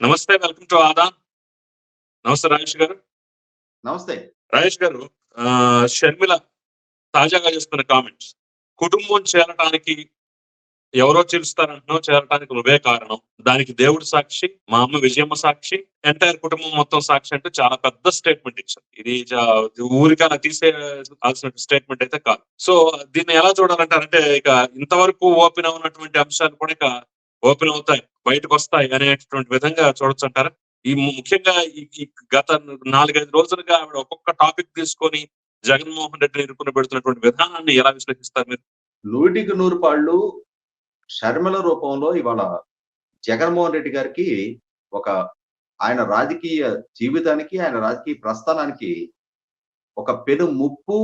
నమస్తే welcome to Aadan నమస్తే రాజేష్ గారు. నమస్తే. రాజేష్ గారు షర్మిల తాజాగా చేస్తున్న కామెంట్స్ కుటుంబం చేరటానికి ఎవరో చేరుస్తారంటున్నావు చేరటానికి నువ్వే కారణం. దానికి దేవుడు సాక్షి మా అమ్మ విజయమ్మ సాక్షి ఎంటైర్ కుటుంబం మొత్తం సాక్షి అంటే చాలా పెద్ద స్టేట్మెంట్ ఇచ్చారు. ఇది ఊరికే అలా తీసేయాల్సిన స్టేట్మెంట్ అయితే కాదు. సో దీన్ని ఎలా చూడాలంటారంటే ఇక ఇంతవరకు ఓపెన్ అవునటువంటి అంశాలు కూడా ఇక ఓపెన్ అవుతాయి బయటకు వస్తాయి అనేటువంటి విధంగా చూడొచ్చు అంటారా ఈ ముఖ్యంగా ఈ గత నాలుగైదు రోజులుగా ఆవిడ ఒక్కొక్క టాపిక్ తీసుకొని జగన్మోహన్ రెడ్డిని ఇరుకుని పెడుతున్నటువంటి విధానాన్ని ఎలా విశ్లేషిస్తారు మీరు? నూటికి నూరు పాళ్ళు షర్మిల రూపంలో ఇవాళ జగన్మోహన్ రెడ్డి గారికి ఒక ఆయన రాజకీయ జీవితానికి ఆయన రాజకీయ ప్రస్థానానికి ఒక పెను ముప్పు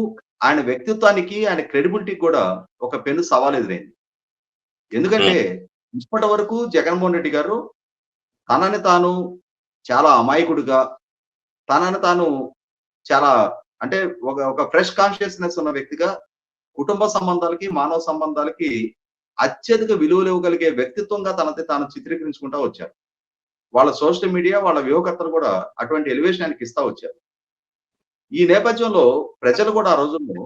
ఆయన వ్యక్తిత్వానికి ఆయన క్రెడిబిలిటీ కూడా ఒక పెను సవాల్ ఎదురైంది ఎందుకంటే ఇప్పటి వరకు జగన్మోహన్ రెడ్డి గారు తనని తాను చాలా అమాయకుడిగా తనని తాను చాలా అంటే ఒక ఒక ఫ్రెష్ కాన్షియస్నెస్ ఉన్న వ్యక్తిగా కుటుంబ సంబంధాలకి మానవ సంబంధాలకి అత్యధిక విలువలు ఇవ్వగలిగే వ్యక్తిత్వంగా తనది తాను చిత్రీకరించుకుంటా వచ్చారు. వాళ్ళ సోషల్ మీడియా వాళ్ళ వ్యూహకర్తలు కూడా అటువంటి ఎలివేషన్ ఆయనకి ఇస్తా వచ్చారు. ఈ నేపథ్యంలో ప్రజలు కూడా ఆ రోజుల్లో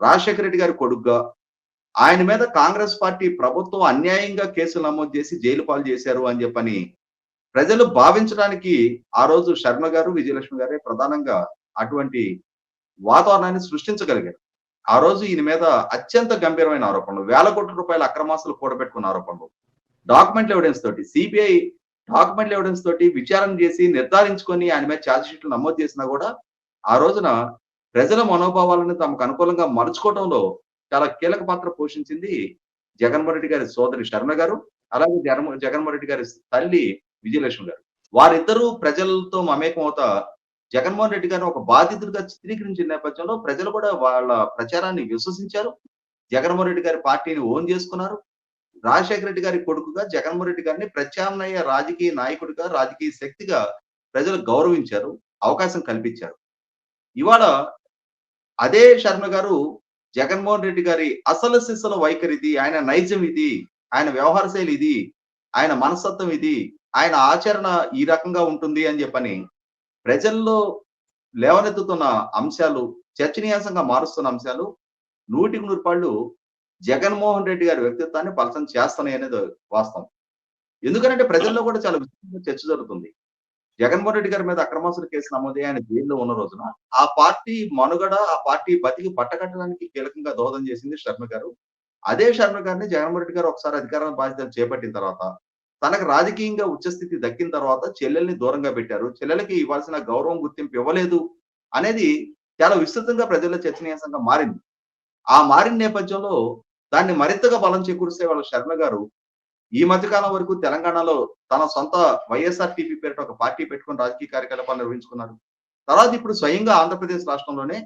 రాజశేఖర రెడ్డి గారి కొడుగ్గా ఆయన మీద కాంగ్రెస్ పార్టీ ప్రభుత్వం అన్యాయంగా కేసులు నమోదు చేసి జైలు పాలు చేశారు అని చెప్పని ప్రజలు భావించడానికి ఆ రోజు శర్మ గారు విజయలక్ష్మి గారే ప్రధానంగా అటువంటి వాతావరణాన్ని సృష్టించగలిగారు. ఆ రోజు ఈయన మీద అత్యంత గంభీరమైన ఆరోపణలు వేల కోట్ల రూపాయల అక్రమాసులు కూడబెట్టుకున్న ఆరోపణలు డాక్యుమెంట్ ఎవిడెన్స్ తోటి సిబిఐ డాక్యుమెంట్ ఎవిడెన్స్ తోటి విచారణ చేసి నిర్ధారించుకొని ఆయన మీద ఛార్జ్ షీట్లు నమోదు చేసినా కూడా ఆ రోజున ప్రజల మనోభావాలను తమకు అనుకూలంగా మలుచుకోవడంలో చాలా కీలక పాత్ర పోషించింది జగన్మోహన్ రెడ్డి గారి సోదరి శర్మ గారు అలాగే జగన్ జగన్మోహన్ రెడ్డి గారి తల్లి విజయలక్ష్మి గారు. వారిద్దరూ ప్రజలతో మమేకం అవుతా జగన్మోహన్ రెడ్డి గారిని ఒక బాధితుడిగా చిత్రీకరించిన నేపథ్యంలో ప్రజలు కూడా వాళ్ళ ప్రచారాన్ని విశ్వసించారు. జగన్మోహన్ రెడ్డి గారి పార్టీని ఓన్ చేసుకున్నారు. రాజశేఖర రెడ్డి గారి కొడుకుగా జగన్మోహన్ రెడ్డి గారిని ప్రత్యామ్నాయ రాజకీయ నాయకుడిగా రాజకీయ శక్తిగా ప్రజలు గౌరవించారు అవకాశం కల్పించారు. ఇవాళ అదే శర్మ గారు జగన్మోహన్ రెడ్డి గారి అసలు సిసల వైఖరి ఇది ఆయన నైజం ఇది ఆయన వ్యవహార శైలి ఇది ఆయన మనస్తత్వం ఇది ఆయన ఆచరణ ఈ రకంగా ఉంటుంది అని చెప్పని ప్రజల్లో లేవనెత్తుతున్న అంశాలు చర్చనీయాంశంగా మారుస్తున్న అంశాలు నూటికి నూరు పాళ్ళు జగన్మోహన్ రెడ్డి గారి వ్యక్తిత్వాన్ని పలసం చేస్తున్నాయి అనేది వాస్తవం. ఎందుకంటే ప్రజల్లో కూడా చాలా విస్తృతంగా చర్చ జరుగుతుంది. జగన్మోహన్ రెడ్డి గారి మీద అక్రమాసుల కేసు నమోదై ఆయన జైల్లో ఉన్న రోజున ఆ పార్టీ మనుగడ ఆ పార్టీ బతికి పట్టకట్టడానికి కీలకంగా దోహదం చేసింది శర్మ గారు. అదే శర్మ గారిని జగన్మోహన్ రెడ్డి గారు ఒకసారి అధికార బాధ్యతలు చేపట్టిన తర్వాత తనకు రాజకీయంగా ఉచ్చస్థితి దక్కిన తర్వాత చెల్లెల్ని దూరంగా పెట్టారు. చెల్లెలకి ఇవ్వాల్సిన గౌరవం గుర్తింపు ఇవ్వలేదు అనేది చాలా విస్తృతంగా ప్రజల్లో చర్చనీయాంశంగా మారింది. ఆ మారిన నేపథ్యంలో దాన్ని మరింతగా బలం చేకూరిస్తే వాళ్ళ శర్మ గారు ఈ మధ్యకాలం వరకు తెలంగాణలో తన సొంత వైఎస్ఆర్ టీపీ పేరిట ఒక పార్టీ పెట్టుకుని రాజకీయ కార్యకలాపాలు నిర్వహించుకున్నారు తర్వాత ఇప్పుడు స్వయంగా ఆంధ్రప్రదేశ్ రాష్ట్రంలోనే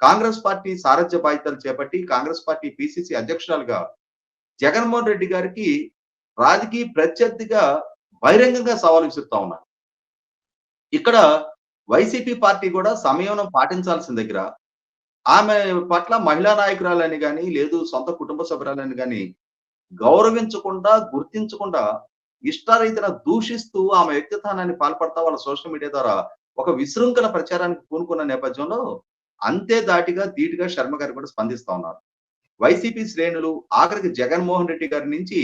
కాంగ్రెస్ పార్టీ సారథ్య బాధ్యతలు చేపట్టి కాంగ్రెస్ పార్టీ పిసిసి అధ్యక్షురాలుగా జగన్మోహన్ రెడ్డి గారికి రాజకీయ ప్రత్యర్థిగా బహిరంగంగా సవాలు విసురుతా ఉన్నారు. ఇక్కడ వైసీపీ పార్టీ కూడా సంయమనం పాటించాల్సిన దగ్గర ఆమె పట్ల మహిళా నాయకురాలని కానీ లేదు సొంత కుటుంబ సభ్యురాలని కానీ గౌరవించకుండా గుర్తించకుండా ఇష్టారీతిన దూషిస్తూ ఆమె వ్యక్తిత్వాన్ని పాల్పడతా వాళ్ళ సోషల్ మీడియా ద్వారా ఒక విశృంఖల ప్రచారానికి పూనుకున్న నేపథ్యంలో అంతే దాటిగా ధీటుగా శర్మ గారు కూడా స్పందిస్తా ఉన్నారు. వైసీపీ శ్రేణులు ఆఖరికి జగన్మోహన్ రెడ్డి గారి నుంచి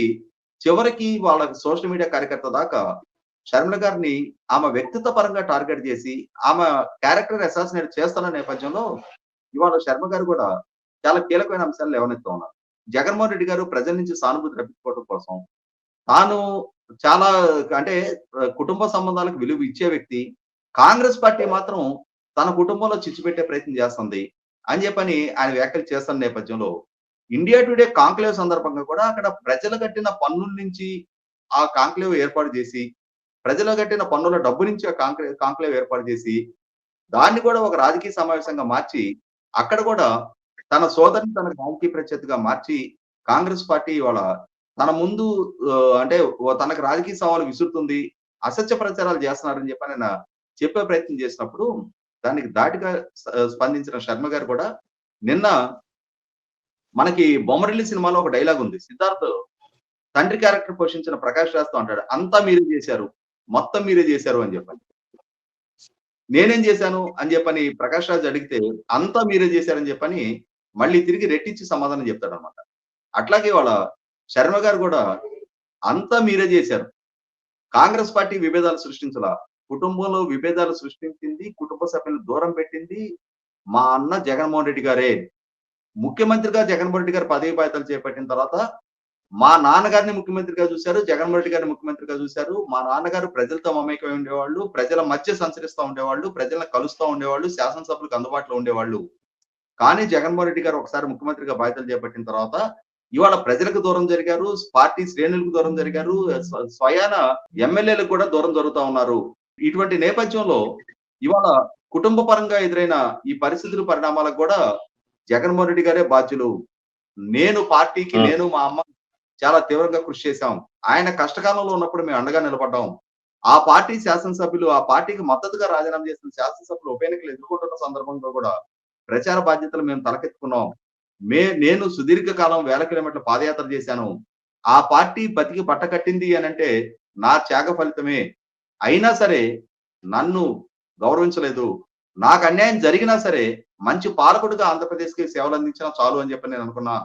చివరికి వాళ్ళ సోషల్ మీడియా కార్యకర్త దాకా శర్మిల గారిని ఆమె వ్యక్తిత్వ పరంగా టార్గెట్ చేసి ఆమె క్యారెక్టర్ అసాసినేట్ చేస్తున్న నేపథ్యంలో ఇవాళ శర్మ గారు కూడా చాలా కీలకమైన అంశాలు లేవనెత్తా ఉన్నారు. జగన్మోహన్ రెడ్డి గారు ప్రజల నుంచి సానుభూతి రప్పించుకోవడం కోసం తాను చాలా అంటే కుటుంబ సంబంధాలకు విలువ ఇచ్చే వ్యక్తి. కాంగ్రెస్ పార్టీ మాత్రం తన కుటుంబంలో చిచ్చుపెట్టే ప్రయత్నం చేస్తుంది అని చెప్పని ఆయన వ్యాఖ్యలు చేస్తున్న నేపథ్యంలో ఇండియా టుడే కాంక్లేవ్ సందర్భంగా కూడా అక్కడ ప్రజలు కట్టిన పన్నుల నుంచి ఆ కాంక్లేవ్ ఏర్పాటు చేసి ప్రజలు కట్టిన పన్నుల డబ్బు నుంచి ఆ కాంక్లేవ్ ఏర్పాటు చేసి దాన్ని కూడా ఒక రాజకీయ సమావేశంగా మార్చి అక్కడ కూడా తన సోదరిని తన రాజకీయ ప్రత్యర్థిగా మార్చి కాంగ్రెస్ పార్టీ ఇవాళ తన ముందు అంటే తనకు రాజకీయ సవాలు విసురుతుంది అసత్య ప్రచారాలు చేస్తున్నారని చెప్పి ఆయన చెప్పే ప్రయత్నం చేసినప్పుడు దానికి దాటిగా స్పందించిన శర్మ గారు కూడా నిన్న మనకి బొమ్మరిల్లి సినిమాలో ఒక డైలాగ్ ఉంది. సిద్ధార్థ్ తండ్రి క్యారెక్టర్ పోషించిన ప్రకాష్ రాజ్తో అంటాడు అంతా మీరే చేశారు మొత్తం మీరే చేశారు అని చెప్పని. నేనేం చేశాను అని చెప్పని ప్రకాష్ రాజ్ అడిగితే అంతా మీరే చేశారని చెప్పని మళ్ళీ తిరిగి రెట్టించి సమాధానం చెప్తాడు అనమాట అట్లాగే వాళ్ళ శర్మ గారు కూడా అంతా మీరే చేశారు. కాంగ్రెస్ పార్టీ విభేదాలు సృష్టించాల. కుటుంబంలో విభేదాలు సృష్టించింది కుటుంబ సభ్యులను దూరం పెట్టింది మా అన్న జగన్మోహన్ రెడ్డి గారే. ముఖ్యమంత్రిగా జగన్మోహన్ రెడ్డి గారు పదవి బాధ్యతలు చేపట్టిన తర్వాత మా నాన్నగారిని ముఖ్యమంత్రిగా చూశారు జగన్మోహన్ రెడ్డి గారిని ముఖ్యమంత్రిగా చూశారు. మా నాన్నగారు ప్రజలతో మమేకమై ఉండేవాళ్ళు ప్రజల మధ్య సంచరిస్తూ ఉండేవాళ్ళు ప్రజలను కలుస్తూ ఉండేవాళ్ళు శాసనసభలకు అందుబాటులో ఉండేవాళ్ళు. కానీ జగన్మోహన్ రెడ్డి గారు ఒకసారి ముఖ్యమంత్రిగా బాధ్యతలు చేపట్టిన తర్వాత ఇవాళ ప్రజలకు దూరం జరిగారు పార్టీ శ్రేణులకు దూరం జరిగారు స్వ- స్వయాన ఎమ్మెల్యేలకు కూడా దూరం జరుగుతా ఉన్నారు. ఇటువంటి నేపథ్యంలో ఇవాళ కుటుంబ పరంగా ఎదురైన ఈ పరిస్థితుల పరిణామాలకు కూడా జగన్మోహన్ రెడ్డి గారే బాధ్యులు. నేను పార్టీకి. నేను మా అమ్మ చాలా తీవ్రంగా కృషి చేశాం. ఆయన కష్టకాలంలో ఉన్నప్పుడు మేము అండగా నిలబడ్డాం. ఆ పార్టీ శాసనసభ్యులు ఆ పార్టీకి మద్దతుగా రాజీనామా చేసిన శాసనసభ్యులు ఉప ఎన్నికలు ఎదుర్కొంటున్న సందర్భంలో కూడా ప్రచార బాధ్యతలు మేము తలకెత్తుకున్నాం. మే నేను సుదీర్ఘ కాలం వేల కిలోమీటర్ల పాదయాత్ర చేశాను. ఆ పార్టీ బతికి బట్ట కట్టింది అని అంటే నా త్యాగ ఫలితమే. అయినా సరే నన్ను గౌరవించలేదు. నాకు అన్యాయం జరిగినా సరే మంచి పాలకుడిగా ఆంధ్రప్రదేశ్కి సేవలు అందించినా చాలు అని చెప్పి నేను అనుకున్నా.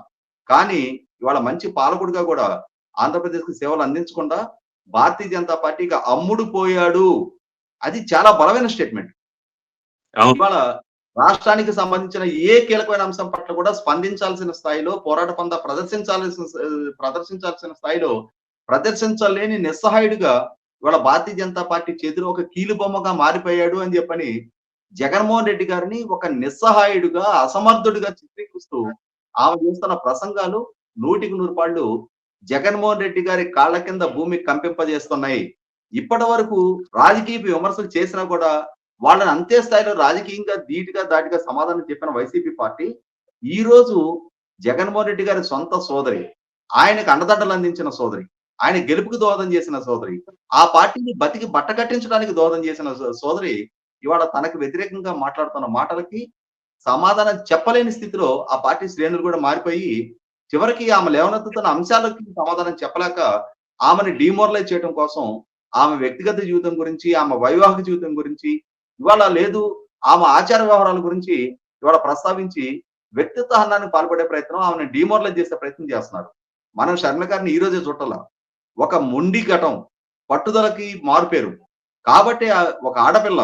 కానీ ఇవాళ మంచి పాలకుడిగా కూడా ఆంధ్రప్రదేశ్కి సేవలు అందించకుండా భారతీయ జనతా పార్టీకి అమ్ముడు పోయాడు. అది చాలా బలమైన స్టేట్మెంట్. ఇవాళ రాష్ట్రానికి సంబంధించిన ఏ కీలకమైన అంశం పట్ల కూడా స్పందించాల్సిన స్థాయిలో పోరాట పంద ప్రదర్శించాల్సిన ప్రదర్శించాల్సిన స్థాయిలో ప్రదర్శించలేని నిస్సహాయుడిగా ఇవాళ భారతీయ జనతా పార్టీ చేతిలో ఒక కీలు బొమ్మగా మారిపోయాడు అని చెప్పని జగన్మోహన్ రెడ్డి గారిని ఒక నిస్సహాయుడుగా అసమర్థుడిగా చిత్రీకరిస్తూ ఆమె చేస్తున్న ప్రసంగాలు నూటికి నూరు పాళ్ళు జగన్మోహన్ రెడ్డి గారి కాళ్ళ కింద భూమి కంపింపజేస్తున్నాయి. ఇప్పటి వరకు రాజకీయ విమర్శలు చేసినా కూడా వాళ్ళని అంతే స్థాయిలో రాజకీయంగా ధీటుగా దాటిగా సమాధానం చెప్పిన వైసీపీ పార్టీ ఈ రోజు జగన్మోహన్ రెడ్డి గారి సొంత సోదరి ఆయనకు అండదండలు అందించిన సోదరి ఆయన గెలుపుకు దోహదం చేసిన సోదరి ఆ పార్టీని బతికి బట్ట కట్టించడానికి దోహదం చేసిన సోదరి ఇవాళ తనకు వ్యతిరేకంగా మాట్లాడుతున్న మాటలకి సమాధానం చెప్పలేని స్థితిలో ఆ పార్టీ శ్రేణులు కూడా మారిపోయి చివరికి ఆమె లేవనెత్తుతున్న అంశాలకి సమాధానం చెప్పలేక ఆమెను డిమోరలైజ్ చేయడం కోసం ఆమె వ్యక్తిగత జీవితం గురించి ఆమె వైవాహిక జీవితం గురించి ఇవాళ లేదు. ఆమె ఆచార వ్యవహారాల గురించి ఇవాళ ప్రస్తావించి వ్యక్తిత్వహనానికి పాల్పడే ప్రయత్నం ఆమెను డిమోరలైజ్ చేసే ప్రయత్నం చేస్తున్నారు మనం శర్మ గారిని ఈ రోజే చుట్టాల ఒక మొండి ఘటం పట్టుదలకి మారుపేరు. కాబట్టి ఒక ఆడపిల్ల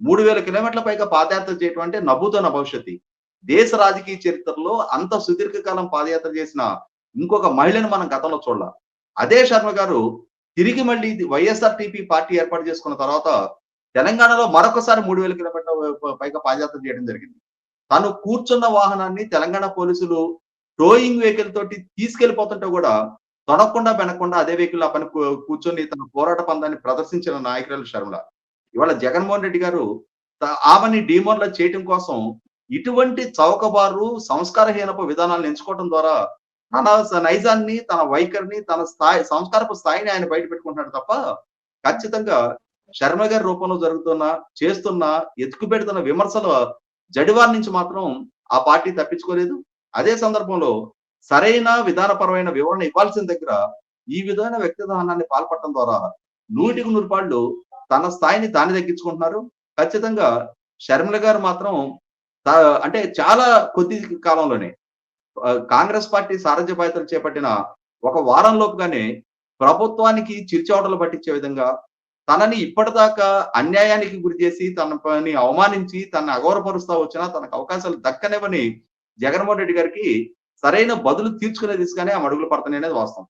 మూడు వేల కిలోమీటర్ల పైగా పాదయాత్ర చేయటం అంటే నవ్వుతున్న భవిష్యత్తు. దేశ రాజకీయ చరిత్రలో అంత సుదీర్ఘకాలం పాదయాత్ర చేసిన ఇంకొక మహిళను మనం గతంలో చూడాల. అదే శర్మ గారు తిరిగి మళ్ళీ వైఎస్ఆర్ టీపీ పార్టీ ఏర్పాటు చేసుకున్న తర్వాత తెలంగాణలో మరొకసారి మూడు వేల కిలోమీటర్ల పైగా పాదయాత్ర చేయడం జరిగింది. తను కూర్చున్న వాహనాన్ని తెలంగాణ పోలీసులు టోయింగ్ వెహికల్ తోటి తీసుకెళ్ళిపోతుంటే కూడా తొనకుండా వెనకుండా అదే వెహికల్ ఆ పని కూర్చొని తన పోరాట పందాన్ని ప్రదర్శించిన నాయకురాలు శర్మల. ఇవాళ జగన్మోహన్ రెడ్డి గారు ఆమెని డిమోరలైజ్ చేయటం కోసం ఇటువంటి చౌకబారు సంస్కారహీనపు విధానాలను ఎంచుకోవడం ద్వారా తన నైజాన్ని తన వైఖరిని తన స్థాయి సంస్కారపు స్థాయిని ఆయన బయట పెట్టుకుంటున్నాడు తప్ప ఖచ్చితంగా శర్మ గారి రూపంలో జరుగుతున్న చేస్తున్న ఎత్తుకు పెడుతున్న విమర్శల జడివారి నుంచి మాత్రం ఆ పార్టీ తప్పించుకోలేదు. అదే సందర్భంలో సరైన విధానపరమైన వివరణ ఇవ్వాల్సిన దగ్గర ఈ విధమైన వ్యక్తిదానాన్ని పాల్పడటం ద్వారా నూటికి నూరు పాళ్ళు తన స్థాయిని తాను తగ్గించుకుంటున్నారు. ఖచ్చితంగా షర్మిల గారు మాత్రం అంటే చాలా కొద్ది కాలంలోనే కాంగ్రెస్ పార్టీ సారథ్య బాధ్యతలు చేపట్టిన ఒక వారం లోపుగానే ప్రభుత్వానికి చిరుచవటలు పట్టించే విధంగా తనని ఇప్పటిదాకా అన్యాయానికి గురి చేసి తన పని అవమానించి తనని అగౌరవపరుస్తా వచ్చినా తనకు అవకాశాలు దక్కనివ్వని జగన్మోహన్ రెడ్డి గారికి సరైన బదులు తీర్చుకునే దిశగానే ఆ అడుగులు పడుతున్నాయి అనేది వాస్తవం.